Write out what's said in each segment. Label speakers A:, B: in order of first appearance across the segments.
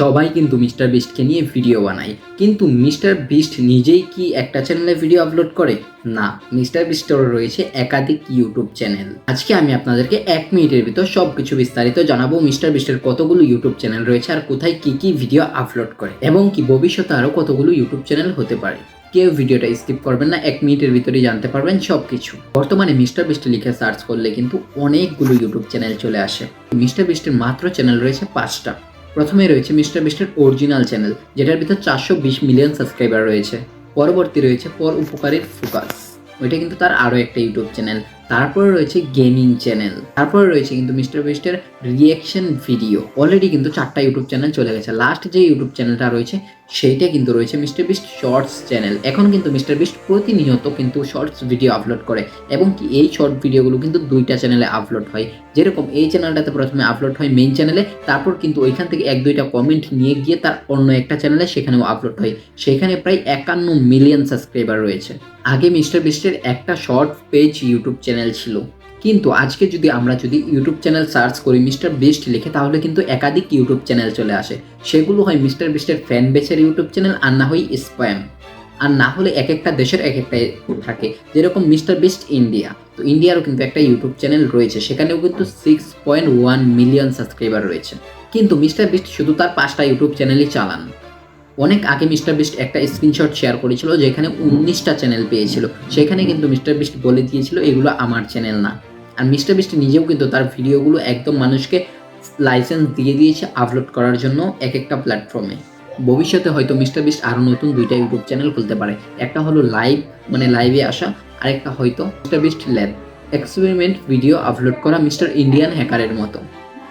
A: সবাই কিন্তু মিস্টার বিস্টকে নিয়ে ভিডিও বানায়। কিন্তু মিস্টার বিস্ট নিজেই কি একটা চ্যানেলে ভিডিও আপলোড করে? না, মিস্টার বিস্টেরও রয়েছে একাধিক ইউটিউব চ্যানেল। আজকে আমি আপনাদেরকে এক মিনিটের ভিতর সব কিছু বিস্তারিত জানাব মিস্টার বিস্টের কতগুলো ইউটিউব চ্যানেল রয়েছে আর কোথায় কি কি ভিডিও আপলোড করে, এবং কি ভবিষ্যতে আরও কতগুলো ইউটিউব চ্যানেল হতে পারে। কেউ ভিডিওটা স্কিপ করবেন না, এক মিনিটের ভিতরেই জানতে পারবেন সব কিছু বর্তমানে মিস্টার বিস্ট লিখে সার্চ করলে কিন্তু অনেকগুলো ইউটিউব চ্যানেল চলে আসে। মিস্টার বিস্টের মাত্র চ্যানেল রয়েছে পাঁচটা। প্রথমে রয়েছে মিস্টার বিস্টের অরিজিনাল চ্যানেল, যেটার ভিতর চারশো বিশ মিলিয়ন সাবস্ক্রাইবার রয়েছে। পরবর্তী রয়েছে পর উপকারের ফোকাস, ওইটা কিন্তু তার আরও একটা ইউটিউব চ্যানেল। তারপরে রয়েছে গেমিং চ্যানেল। তারপরে রয়েছে কিন্তু মিস্টার বিস্টের রিয়েকশন ভিডিও অলরেডি কিন্তু চারটা ইউটিউব চ্যানেল চলে গেছে। লাস্ট যে ইউটিউব চ্যানেলটা রয়েছে, সেইটা কিন্তু রয়েছে মিস্টার বিস্ট শর্টস চ্যানেল এখন কিন্তু মিস্টার বিস্ট প্রতিনিয়ত কিন্তু শর্টস ভিডিও আপলোড করে এবং কি এই শর্ট ভিডিওগুলো কিন্তু দুইটা চ্যানেলে আপলোড হয়। যেরকম এই চ্যানেলটাতে প্রথমে আপলোড হয় মেইন চ্যানেলে তারপর কিন্তু ওইখান থেকে এক দুইটা কমেন্ট নিয়ে গিয়ে তার অন্য একটা চ্যানেলে সেখানেও আপলোড হয়। সেখানে প্রায় একান্ন মিলিয়ন সাবস্ক্রাইবার রয়েছে। আগে মিস্টার বিস্টের একটা শর্ট পেজ ইউটিউব চ্যানেল ছিল। কিন্তু আজকে যদি আমরা যদি ইউটিউব চ্যানেল সার্চ করি মিস্টার বিস্ট লিখে, তাহলে কিন্তু একাধিক ইউটিউব চ্যানেল চলে আসে। সেগুলো হয় মিস্টার বিস্টের ফ্যান বেসের ইউটিউব চ্যানেল আর না হয় স্প্যাম আর না হলে এক একটা দেশের এক একটা থাকে। যেরকম মিস্টার বিস্ট ইন্ডিয়া তো ইন্ডিয়ারও কিন্তু একটা ইউটিউব চ্যানেল রয়েছে। সেখানেও কিন্তু six point one million subscriber রয়েছে। কিন্তু মিস্টার বিস্ট শুধু তার পাঁচটা ইউটিউব চ্যানেলই চালান। অনেক আগে মিস্টার বিস্ট একটা স্ক্রিনশট শেয়ার করেছিল যেখানে উনিশটা চ্যানেল পেয়েছিল। সেখানে কিন্তু মিস্টার বিস্ট বলে দিয়েছিল, এগুলো আমার চ্যানেল না। আর মিস্টার বিস্ট নিজেও কিন্তু তার ভিডিওগুলো একদম মানুষকে লাইসেন্স দিয়ে দিয়েছে আপলোড করার জন্য এক একটা প্ল্যাটফর্মে। ভবিষ্যতে হয়তো মিস্টার বিস্ট আরও নতুন দুইটা ইউটিউব চ্যানেল খুলতে পারে। একটা হলো লাইভ মানে লাইভে আসা, আরেকটা হয়তো mister Beast lab. Experiment, video upload করা মিস্টার ইন্ডিয়ান হ্যাকারের মতো।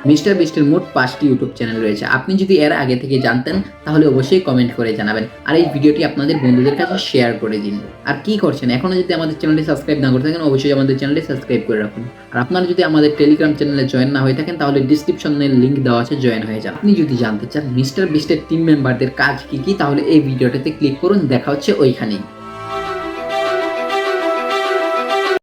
A: মিস্টার বিস্টের মোট পাঁচটি ইউটিউব চ্যানেল রয়েছে। আপনি যদি এর আগে থেকে জানতেন, তাহলে অবশ্যই কমেন্ট করে জানাবেন। আর এই ভিডিওটি আপনাদের বন্ধুদের কাছে শেয়ার করে দিন। আর কি করছেন? এখনও যদি আমাদের চ্যানেলটি সাবস্ক্রাইব না করে থাকেন, অবশ্যই আমাদের চ্যানেলটি সাবস্ক্রাইব করে রাখুন। আর আপনারা যদি আমাদের টেলিগ্রাম চ্যানেলে জয়েন না হয়ে থাকেন, তাহলে ডিসক্রিপশনে লিঙ্ক দেওয়া আছে জয়েন হয়ে যান। আপনি যদি জানতে চান মিস্টার বিস্টের টিম মেম্বারদের কাজ কি কি, তাহলে এই ভিডিওটাতে ক্লিক করুন, দেখা হচ্ছে ওইখানেই।